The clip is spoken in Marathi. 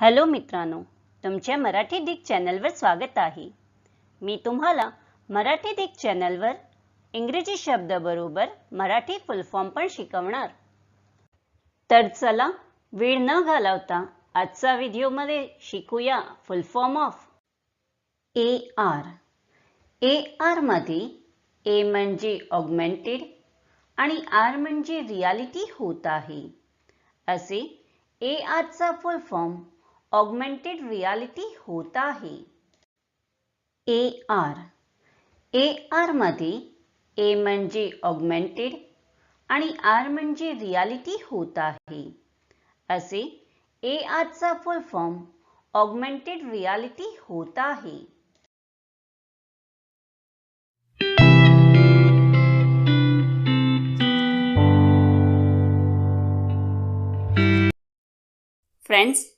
हॅलो मित्रांनो तुमच्या मराठी डिक चॅनलवर स्वागत आहे. मी तुम्हाला मराठी डिक चॅनलवर इंग्रजी शब्दाबरोबर मराठी फुल फॉर्म पण शिकवणार. तर चला वेळ न घालवता आजचा व्हिडिओमध्ये शिकूया full form of A R A आरमध्ये ए म्हणजे ऑगमेंटेड आणि आर म्हणजे रियालिटी होत आहे. असे ए आरचा फुल फॉर्म ऑगमेंटेड रियालिटी होता आहे ए आर ए आरमध्ये ए म्हणजे ऑगमेंटेड आर म्हणजे रियालिटी होत आहे. असे ए आरचा फुल फॉर्म ऑगमेंटेड रियालिटी होत आहे. फ्रेंड्स